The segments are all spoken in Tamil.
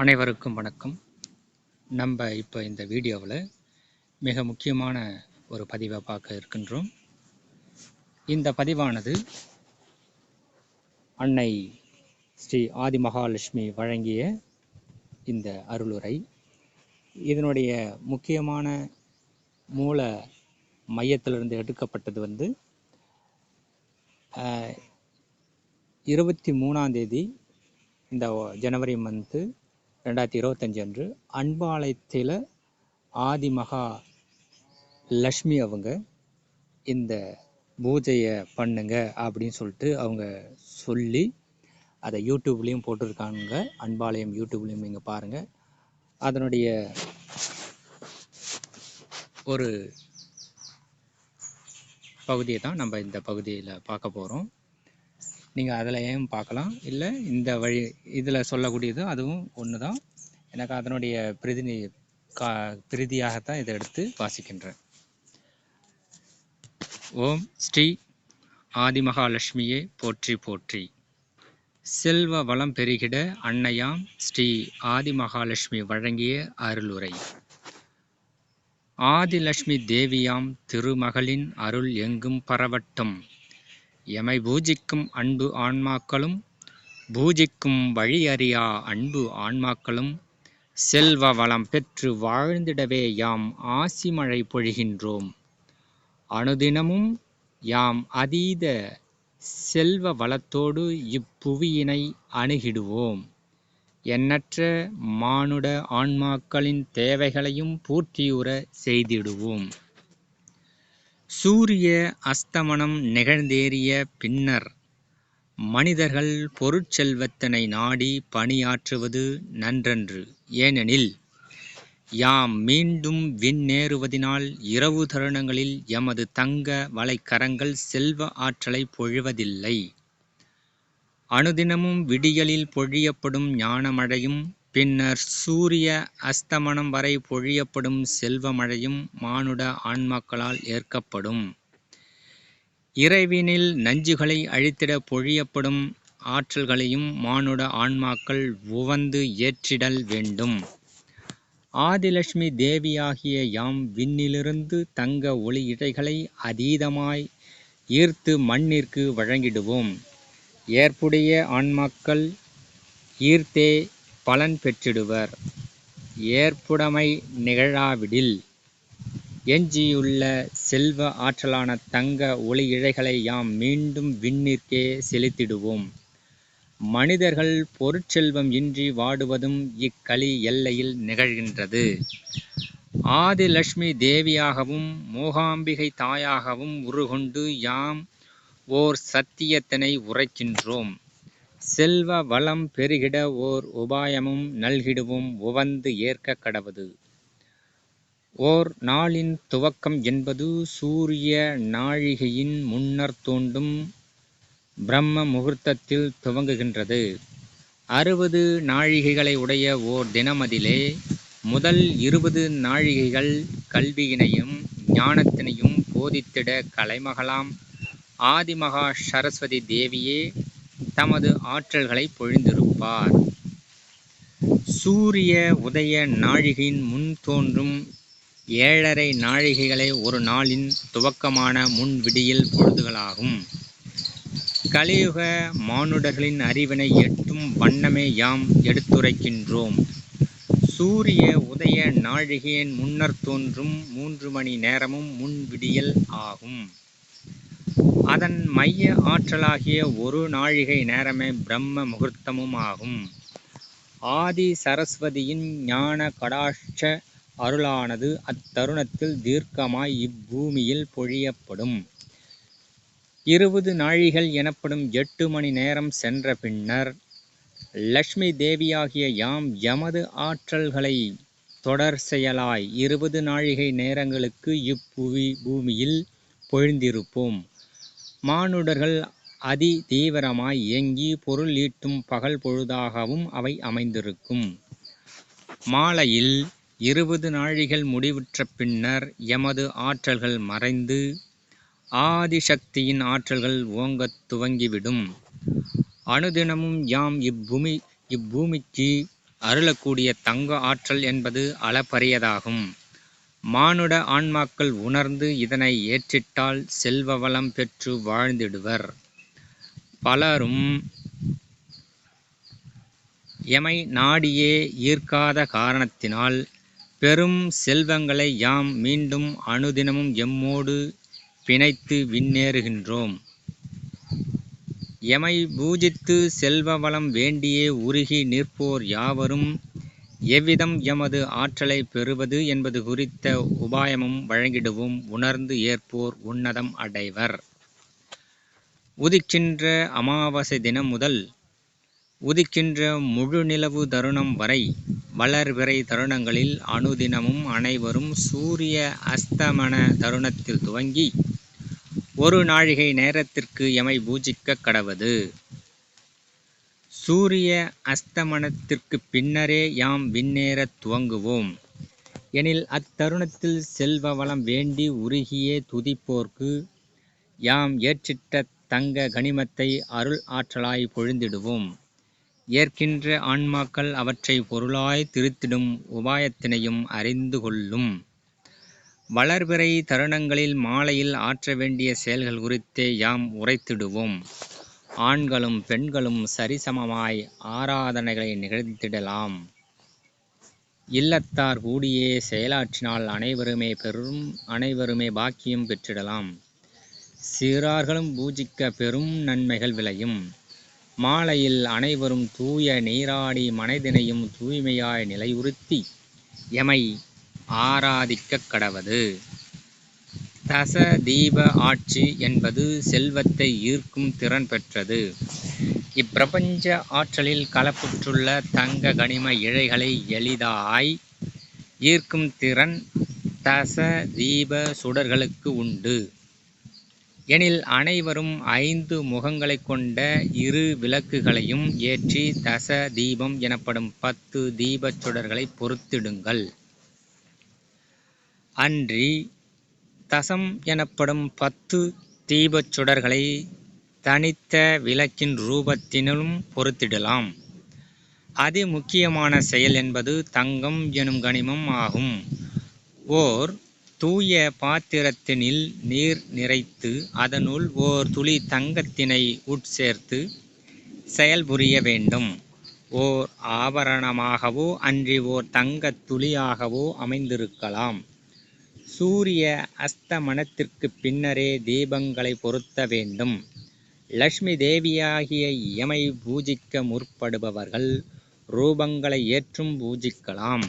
அனைவருக்கும் வணக்கம். நம்ம இப்போ இந்த வீடியோவில் மிக முக்கியமான ஒரு பதிவை பார்க்க இருக்கின்றோம். இந்த பதிவானது அன்னை ஸ்ரீ ஆதி மகாலட்சுமி வழங்கிய இந்த அருளுரை. இதனுடைய முக்கியமான மூல மையத்திலிருந்து எடுக்கப்பட்டது வந்து இருபத்தி மூணாம் தேதி இந்த ஜனவரி மந்த்து ரெண்டாயிரத்தி இருபத்தஞ்சு அன்று அன்பாலயத்தில் ஆதிமகா லக்ஷ்மி அவங்க இந்த பூஜையை பண்ணுங்க அப்படின்னு சொல்லிட்டு அவங்க சொல்லி அதை யூடியூப்லேயும் போட்டிருக்காங்க. அன்பாளையம் யூடியூப்லேயும் நீங்கள் பாருங்கள் அதனுடைய ஒரு பகுதியை தான் நம்ம இந்த பகுதியில் பார்க்க போகிறோம் நீங்கள் அதிலையும் பார்க்கலாம்? இல்லை இந்த வழி இதில் சொல்லக்கூடியது அதுவும் ஒன்று தான் எனக்கு அதனுடைய பிரதிநி கா பிரதியாகத்தான் இதை எடுத்து வாசிக்கின்றேன். ஓம் ஸ்ரீ ஆதிமகாலட்சுமியே போற்றி போற்றி. செல்வ வளம் பெருகிட அன்னையாம் ஸ்ரீ ஆதிமகாலட்சுமி வழங்கிய அருளுரை. ஆதிலட்சுமி தேவியாம் திருமகளின் அருள் எங்கும் பரவட்டும். எமை பூஜிக்கும் அன்பு ஆன்மாக்களும் பூஜிக்கும் வழியறியா அன்பு ஆன்மாக்களும் செல்வ வளம் பெற்று வாழ்ந்திடவே யாம் ஆசி மழை பொழிகின்றோம். அனுதினமும் யாம் அதீத செல்வ வளத்தோடு இப்புவியினை அணுகிடுவோம். எண்ணற்ற மானுட ஆன்மாக்களின் தேவைகளையும் பூர்த்தியுற செய்திடுவோம். சூரிய அஸ்தமனம் நிகழ்ந்தேறிய பின்னர் மனிதர்கள் பொருட்செல்வத்தினை நாடி பணியாற்றுவது நன்றன்று. ஏனெனில் யாம் மீண்டும் விண்ணேறுவதினால் இரவு தருணங்களில் எமது தங்க வலைக்கரங்கள் செல்வ ஆற்றலை பொழிவதில்லை. அனுதினமும் விடியலில் பொழியப்படும் ஞானமழையும் பின்னர் சூரிய அஸ்தமனம் வரை பொழியப்படும் செல்வமழையும் மானுட ஆன்மாக்களால் ஏற்கப்படும். இறைவினில் நஞ்சுகளை அழித்திட பொழியப்படும் ஆற்றல்களையும் மானுட ஆன்மாக்கள் உவந்து ஏற்றிடல் வேண்டும். ஆதிலட்சுமி தேவியாகிய யாம் விண்ணிலிருந்து தங்க ஒளி இழைகளை அதீதமாய் ஈர்த்து மண்ணிற்கு வழங்கிடுவோம். ஏற்புடைய ஆன்மாக்கள் ஈர்த்தே பலன் பெற்றிடுவர். ஏற்புடைமை நிகழாவிடில். எஞ்சியுள்ள செல்வ ஆற்றலான தங்க ஒளி இழைகளை யாம் மீண்டும் விண்ணிற்கே செலுத்திடுவோம். மனிதர்கள் பொருட்செல்வம் இன்றி வாடுவதும் இக்களி எல்லையில் நிகழ்கின்றது. ஆதிலட்சுமி தேவியாகவும் மூகாம்பிகை தாயாகவும் உருகொண்டு யாம் ஓர் சத்தியத்தினை உரைக்கின்றோம். செல்வ வளம் பெருகிட ஓர் உபாயமும் நல்கிடுவும் உவந்து ஏற்க கடவது. ஓர் நாளின் துவக்கம் என்பது சூரிய நாழிகையின் முன்னர் தோண்டும் பிரம்ம முகூர்த்தத்தில் துவங்குகின்றது. அறுபது நாழிகைகளை உடைய ஓர் தினமதிலே முதல் இருபது நாழிகைகள் கல்வியினையும் ஞானத்தினையும் போதித்திட கலைமகளாம் ஆதிமகா சரஸ்வதி தேவியே தமது ஆற்றல்களை பொழிந்திருப்பார். சூரிய உதய நாழிகையின் முன் தோன்றும் ஏழரை நாழிகைகளே ஒரு நாளின் துவக்கமான முன்விடியல் பொழுதுகளாகும். கலியுக மானுடர்களின் அறிவினை எட்டும் வண்ணமே யாம் எடுத்துரைக்கின்றோம். சூரிய உதய நாழிகையின் முன்னர் தோன்றும் மூன்று மணி நேரமும் முன்விடியல் ஆகும். அதன் மைய ஆற்றலாகிய ஒரு நாழிகை நேரமே பிரம்ம முகூர்த்தமும் ஆகும் ஆதி சரஸ்வதியின் ஞான கடாட்ச அருளானது அத்தருணத்தில் தீர்க்கமாய் இப்பூமியில் பொழியப்படும். இருபது நாழிகள் எனப்படும் எட்டு மணி நேரம் சென்ற பின்னர் லக்ஷ்மி தேவியாகிய யாம் எமது ஆற்றல்களை தொடர் செயலாய் இருபது நாழிகை நேரங்களுக்கு இப்புவி பூமியில் பொழிந்திருப்போம். மானுடர்கள் அதி தீவிரமாய் இயங்கி பொருள் ஈட்டும் பகல் பொழுதாகவும் அவை அமைந்திருக்கும். மாலையில் இருபது நாழிகள் முடிவுற்ற பின்னர் எமது ஆற்றல்கள் மறைந்து ஆதிசக்தியின் ஆற்றல்கள் ஓங்கத் துவங்கிவிடும். அனுதினமும் யாம் இப்பூமி இப்பூமிக்கு அருளக்கூடிய தங்க ஆற்றல் என்பது அளப்பரியதாகும். மானுட ஆன்மாக்கள் உணர்ந்து இதனை ஏற்றிட்டால் செல்வ வளம் பெற்று வாழ்ந்திடுவர். பலரும் எமை நாடியே ஈர்க்காத காரணத்தினால் பெரும் செல்வங்களை யாம் மீண்டும் அனுதினமும் எம்மோடு பிணைத்து விண்ணேறுகின்றோம். எமை பூஜித்து செல்வ வளம் வேண்டியே உருகி நிற்போர் யாவரும் எவ்விதம் எமது ஆற்றலை பெறுவது என்பது குறித்த உபாயமும் வழங்கிடுவோம். உணர்ந்து ஏற்போர் உன்னதம் அடைவர். உதிக்கின்ற அமாவாசை தினம் முதல் உதிக்கின்ற முழு நிலவு தருணம் வரை வளர்விறை தருணங்களில் அணுதினமும் அனைவரும் சூரிய அஸ்தமன தருணத்தில் துவங்கி ஒரு நாழிகை நேரத்திற்கு எமை பூஜிக்க கடவது. சூரிய அஸ்தமனத்திற்கு பின்னரே யாம் விண்ணேறத் துவங்குவோம். எனில் அத்தருணத்தில் செல்வ வளம் வேண்டி உருகியே துதிப்போர்க்கு யாம் ஏற்றிட்ட தங்க கனிமத்தை அருள் ஆற்றலாய் பொழிந்திடுவோம். ஏற்கின்ற ஆன்மாக்கள் அவற்றை பொருளாய் திருத்திடும் உபாயத்தினையும் அறிந்து கொள்ளும். வளர்பிறை தருணங்களில் மாலையில் ஆற்ற வேண்டிய செயல்கள் குறித்தே யாம் உரைத்திடுவோம். ஆண்களும் பெண்களும் சரிசமமாய் ஆராதனைகளை நிகழ்த்திடலாம். இல்லத்தார் கூடியே செயலாற்றினால் அனைவருமே பெரும் அனைவருமே பாக்கியம் பெற்றிடலாம். சிறார்களும் பூஜிக்க பெரும் நன்மைகள் விளையும். மாலையில் அனைவரும் தூய நீராடி மனதினையும் தூய்மையாய் நிலையுறுத்தி எமை ஆராதிக்கக் கடவது. தச தீப ஆட்சி என்பது செல்வத்தை ஈர்க்கும் திறன் பெற்றது. இப்பிரபஞ்ச ஆற்றலில் கலப்புற்றுள்ள தங்க கனிம இழைகளை எளிதாய் ஈர்க்கும் திறன் தச தீப சுடர்களுக்கு உண்டு. எனில் அனைவரும் ஐந்து முகங்களைக் கொண்ட இரு விளக்குகளையும் ஏற்றி தச தீபம் எனப்படும் பத்து தீபச் சுடர்களை பொருத்திடுங்கள் அன்றி தசம் எனப்படும் பத்து தீபச் சுடர்களை தனித்த விளக்கின் ரூபத்தினும் பொருத்திடலாம். அதி முக்கியமான செயல் என்பது தங்கம் எனும் கனிமம் ஆகும். ஓர் தூய பாத்திரத்தினில் நீர் நிறைத்து அதனுள் ஓர் துளி தங்கத்தினை உட்சேர்த்து செயல்புரிய வேண்டும். ஓர் ஆபரணமாகவோ அன்றி ஓர் தங்கத் துளியாகவோ அமைந்திருக்கலாம். சூரிய அஸ்தமனத்திற்குப் பின்னரே தீபங்களை பொருத்த வேண்டும். லக்ஷ்மி தேவியாகிய இயமை பூஜிக்க முற்படுபவர்கள் ரூபங்களை ஏற்றும் பூஜிக்கலாம்.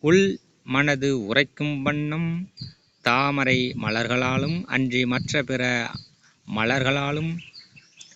உள் மனது உரைக்கும் வண்ணம் தாமரை மலர்களாலும் அன்றி மற்ற பிற மலர்களாலும்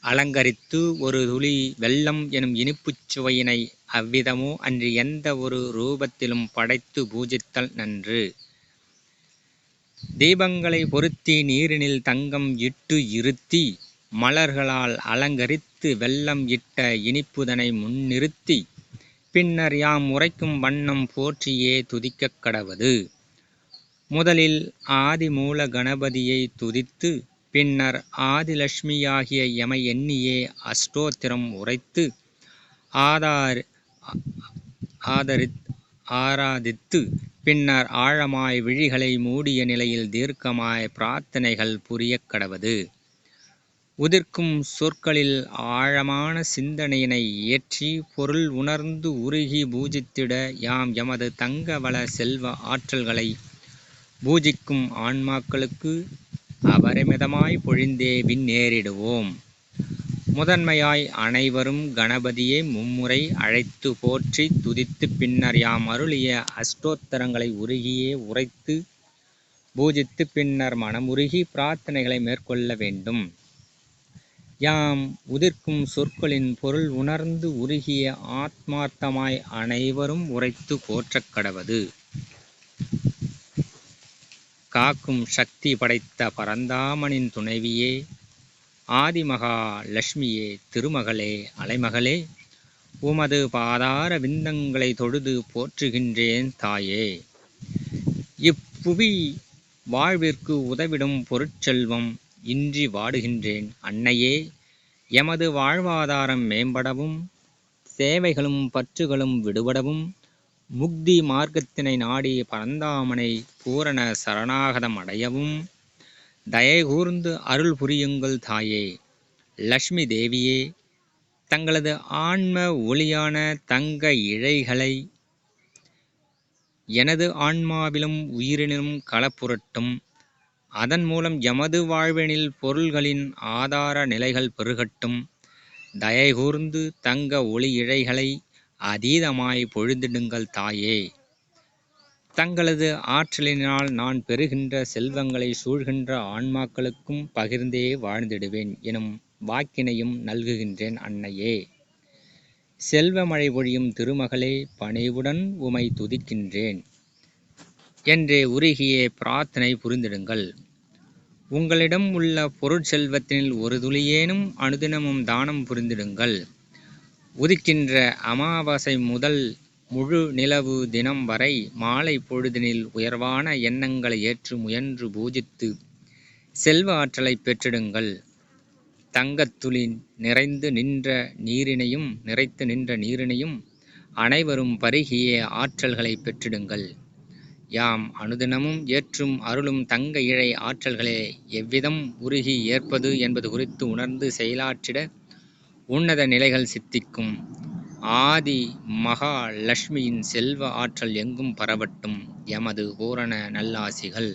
அலங்கரித்து ஒரு துளி வெள்ளம் எனும் இனிப்புச் சுவையினை அவ்விதமோ அன்றி எந்த ஒரு ரூபத்திலும் படைத்து பூஜித்தல் நன்று. தீபங்களை பொருத்தி நீரினில் தங்கம் இட்டு இருத்தி மலர்களால் அலங்கரித்து வெள்ளம் இட்ட இனிப்புதனை முன்னிறுத்தி பின்னர் யாம் உரைக்கும் வண்ணம் போற்றியே துதிக்கக் கடவது. முதலில் ஆதிமூல கணபதியை துதித்து பின்னர் ஆதிலட்சுமியாகிய எமை எண்ணியே அஷ்டோத்திரம் உரைத்து ஆதார் ஆதரித் ஆராதித்து பின்னர் ஆழமாய் விழிகளை மூடிய நிலையில் தீர்க்கமாய் பிரார்த்தனைகள் புரியக் கடவது. உதிர்க்கும் சொற்களில் ஆழமான சிந்தனையினை ஏற்றி பொருள் உணர்ந்து உருகி பூஜித்திட யாம் எமது தங்க வள செல்வ ஆற்றல்களை பூஜிக்கும் ஆன்மாக்களுக்கு அபரிமிதமாய் பொழிந்தே விண்ணேறிடுவோம். முதன்மையாய் அனைவரும் கணபதியை மும்முறை அழைத்து போற்றி துதித்து பின்னர் யாம் அருளிய அஷ்டோத்தரங்களை உருகியே உரைத்து பூஜித்து பின்னர் மனமுருகி பிரார்த்தனைகளை மேற்கொள்ள வேண்டும். யாம் உதிர்க்கும் சொற்களின் பொருள் உணர்ந்து உருகிய ஆத்மார்த்தமாய் அனைவரும் உரைத்து போற்றக் கடவது. காக்கும் சக்தி படைத்த பரந்தாமனின் துணைவியே ஆதிமகா லட்சுமியே திருமகளே அலைமகளே உமது பாதார விந்தங்களை தொழுது போற்றுகின்றேன் தாயே. இப்புவி வாழ்விற்கு உதவிடும் பொருட்செல்வம் இன்றி வாடுகின்றேன் அன்னையே. எமது வாழ்வாதாரம் மேம்படவும் சேவைகளும் பற்றுகளும் விடுபடவும் முக்தி மார்க்கத்தினை நாடி பரந்தாமனை பூரண சரணாகதம் அடையவும் தயை கூர்ந்து அருள் புரியுங்கள் தாயே. லக்ஷ்மி தேவியே தங்களது ஆன்ம ஒளியான தங்க இழைகளை எனது ஆன்மாவிலும் உயிரினும் களப்புரட்டும் அதன் மூலம் எமது வாழ்வினில் பொருள்களின் ஆதார நிலைகள் பெருகட்டும். தயை கூர்ந்து தங்க ஒளி இழைகளை அதீதமாய் பொழுதிடுங்கள் தாயே. தங்களது ஆற்றலினால் நான் பெறுகின்ற செல்வங்களை சூழ்கின்ற ஆன்மாக்களுக்கும் பகிர்ந்தே வாழ்ந்திடுவேன் எனும் வாக்கினையும் நல்குகின்றேன் அன்னையே. செல்வ மழை பொழியும் திருமகளே பணிவுடன் உமை துதிக்கின்றேன். என்றே உருகிய பிரார்த்தனை புரிந்திடுங்கள். உங்களிடம் உள்ள பொருட்செல்வத்தினில் ஒரு துளியேனும் அனுதினமும் தானம் புரிந்திடுங்கள். உதிக்கின்ற அமாவாசை முதல் முழு நிலவு தினம் வரை மாலை பொழுதினில் உயர்வான எண்ணங்களை ஏற்று முயன்று பூஜித்து செல்வ ஆற்றலை பெற்றிடுங்கள். தங்கத்துளி நிறைந்து நின்ற நீரினையும் நிறைத்து நின்ற நீரினையும் அனைவரும் பருகிய ஆற்றல்களை பெற்றிடுங்கள். யாம் அனுதினமும் ஏற்றும் அருளும் தங்க இழை ஆற்றல்களே எவ்விதம் உருகி ஏற்பது என்பது குறித்து உணர்ந்து செயலாற்றிட உன்னத நிலைகள் சித்திக்கும். ஆதி மகாலட்சுமியின் செல்வ ஆற்றல் எங்கும் பரவட்டும் எமது பூரண நல்லாசிகள்.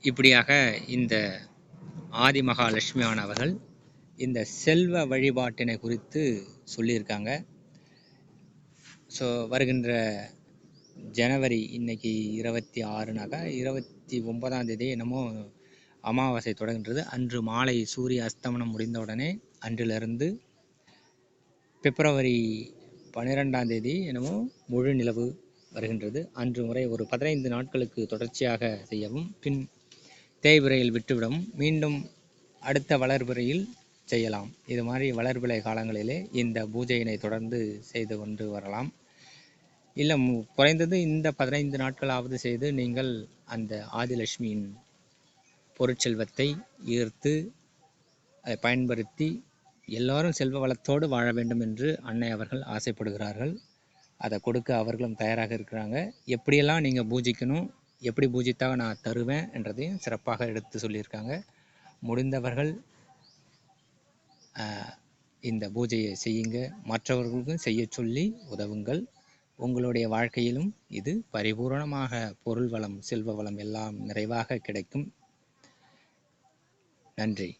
இப்படியாக இந்த ஆதி மகாலட்சுமியானவர்கள் இந்த செல்வ வழிபாட்டினை குறித்து சொல்லியிருக்காங்க. ஸோ வருகின்ற ஜனவரி இன்னைக்கு இருபத்தி ஆறுனாக்கா இருபத்தி ஒன்பதாம் தேதி என்னமோ அமாவாசை தொடங்குன்றது. அன்று மாலை சூரிய அஸ்தமனம் முடிந்தவுடனே அன்றிலிருந்து பிப்ரவரி பன்னிரெண்டாம் தேதி என்னமோ முழு நிலவு வருகின்றது. அன்று முறை ஒரு பதினைந்து நாட்களுக்கு தொடர்ச்சியாக செய்யவும் பின் தேய்பிரையில் விட்டுவிடவும் மீண்டும் அடுத்த வளர்பிறையில் செய்யலாம். இது மாதிரி வளர்பிறை காலங்களிலே இந்த பூஜையினை தொடர்ந்து செய்து கொண்டு வரலாம். இல்லை குறைந்தது இந்த பதினைந்து நாட்களாவது செய்து நீங்கள் அந்த ஆதிலட்சுமியின் பொருட்செல்வத்தை ஈர்த்து அதை பயன்படுத்தி எல்லாரும் செல்வ வளத்தோடு வாழ வேண்டும் என்று அன்னை அவர்கள் ஆசைப்படுகிறார்கள். அதை கொடுக்க அவர்களும் தயாராக இருக்கிறாங்க. எப்படியெல்லாம் நீங்கள் பூஜிக்கணும் எப்படி பூஜித்தாக நான் தருவேன் என்றதையும் சிறப்பாக எடுத்து சொல்லியிருக்காங்க. முடிந்தவர்கள் இந்த பூஜையை செய்யுங்க. மற்றவர்களுக்கும் செய்ய சொல்லி உதவுங்கள். உங்களுடைய வாழ்க்கையிலும் இது பரிபூரணமாக பொருள் வளம் செல்வ வளம் எல்லாம் நிறைவாக கிடைக்கும். நன்றி.